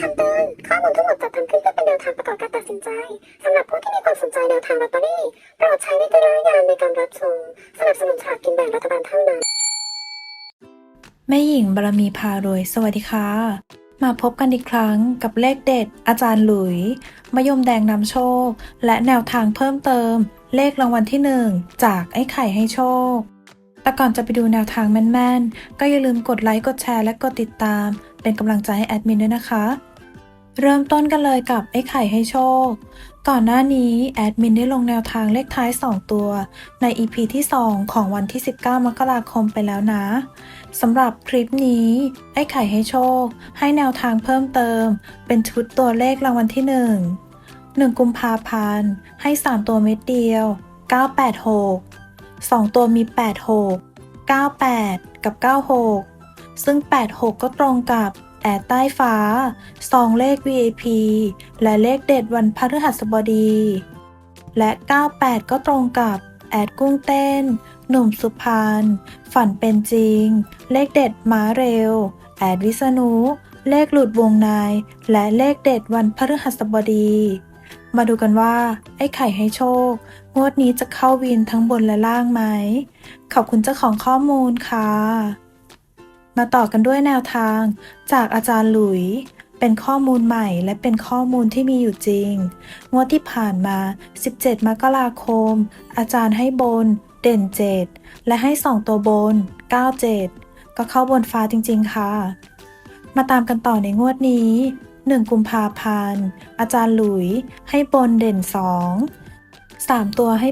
คำเตือนข้อมูลทั้งหมดจัดทำขึ้นเพื่อเป็นแนวทางประกอบการตัดสินใจสำหรับผู้ที่มีความสนใจแนวทางลอตเตอรี่โปรดใช้วิจารณญาณในการรับชมสนับสนุนฉากกินแบ่งรัฐบาลเท่านั้นแม่หญิงบารมีพารวย สวัสดีค่ะ มาพบกันอีกครั้งกับเลขเด็ด อาจารย์หลุยมยมแดงนำโชค และแนวทางเพิ่มเติม เลขรางวัลที่หนึ่งจากไอ้ไข่ให้โชค แต่ก่อนจะไปดูแนวทางแม่นๆ ก็อย่าลืมกดไลค์ กดแชร์และกดติดตาม เป็นกำลังใจให้แอดมินด้วยนะคะ เริ่มต้นกันเลยกับไอ้ไข่ให้โชค ก่อนหน้านี้แอดมินได้ลงแนวทางเลขท้าย 2 ตัว ใน EP ที่ 2 ของวันที่ 19 มกราคมไปแล้วนะสำหรับคลิปนี้ ไอ้ไข่ให้โชค ให้แนวทางเพิ่มเติม เป็นชุดตัวเลขรางวัลที่ 1 1 กุมภาพันธ์ ให้ 3 ตัวเม็ดเดียว 986 2 ตัวมี 86 98 กับ 96 ซึ่ง 86 ก็ตรงกับแอดใต้ฟ้า ซองเลข VIP และเลขเด็ดวันพฤหัสบดี และ 98 ก็ตรงกับแอดกุ้งเต้น หนุ่มสุพรรณ ฝันเป็นจริง เลขเด็ดม้าเร็ว แอดวิษณุ เลขหลุดวงใน และเลขเด็ดวันพฤหัสบดี มาดูกันว่า ไอ้ไข่ให้โชค งวดนี้จะเข้าวินทั้งบนและล่างไหม ขอบคุณเจ้าของข้อมูลค่ะ มาต่อกันด้วยแนวทาง จากอาจารย์หลุย เป็นข้อมูลใหม่และเป็นข้อมูลที่มีอยู่จริง งวดที่ผ่านมา 17 มกราคม อาจารย์ให้บน เด่น 7 และให้ 2 ตัวบน 97 ก็เข้าบนฟ้าจริง ๆ ค่ะ มาตามกันต่อในงวดนี้ 1 กุมภาพันธ์ อาจารย์หลุย ให้บนเด่น 2 3 ตัวให้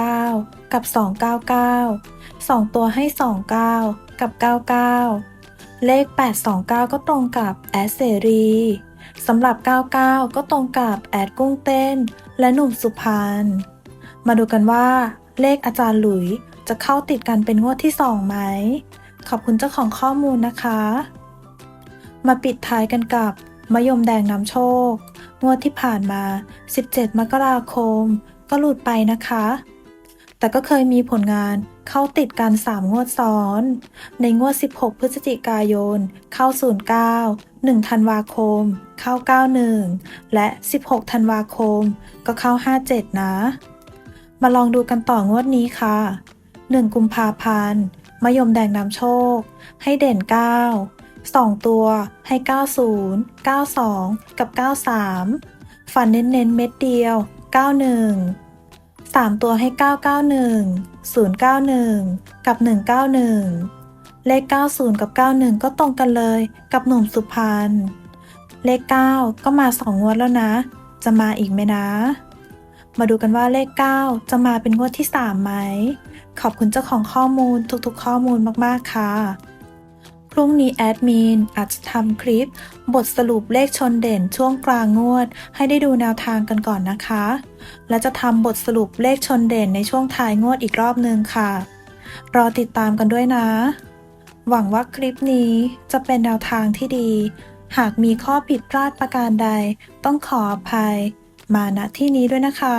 829 กับ 299 2 ตัวให้ 29 กับ 99 เลข 829 ก็ตรงกับแอดเสรีสำหรับ 99 ก็ตรงกับแอดกุ้งเต้น และหนุ่มสุพรรณ มาดูกันว่า เลขอาจารย์หลุยจะเข้าติดกันเป็นงวดที่ 2 ไหม ขอบคุณเจ้าของข้อมูลนะคะ มาปิดท้ายกันกับ มะยมแดงนำโชค งวดที่ผ่านมา 17 มกราคม ก็หลุดไปนะคะ แต่ก็เคยมีผลงานเข้าติดกัน 3 งวดซ้อน ในงวด 16 พฤศจิกายน เข้า 09 1 ธันวาคม เข้า 91 และ 16 ธันวาคม ก็เข้า 57 นะ มาลองดูกันต่องวดนี้ค่ะ 1 กุมภาพันธ์มะยมแดงนำโชค ให้เด่น 9 2 ตัวให้ 90 92 กับ 93 ฝันเน้นๆเม็ดเดียว 91 3 ตัวให้ 991 091 กับ 191 เลข 90 กับ 91 ก็ตรงกันเลยกับหนุ่มสุพรรณ เลข 9 ก็มา 2 งวดแล้วนะ จะมาอีกไหมนะ มาดูกันว่าเลข 9 จะมาเป็นงวดที่ 3 ไหม ขอบคุณเจ้าของข้อมูลทุกๆ ข้อมูลมากๆค่ะ พรุ่งนี้แอดมินอาจจะทำคลิป บทสรุปเลขชนเด่นช่วงกลางงวด ให้ได้ดูแนวทางกันก่อนนะคะ และจะทำบทสรุปเลขชนเด่นในช่วงท้ายงวดอีกรอบนึงค่ะ รอติดตามกันด้วยนะ หวังว่าคลิปนี้จะเป็นแนวทางที่ดี หากมีข้อผิดพลาดประการใด ต้องขออภัย มาณที่นี้ด้วยนะคะ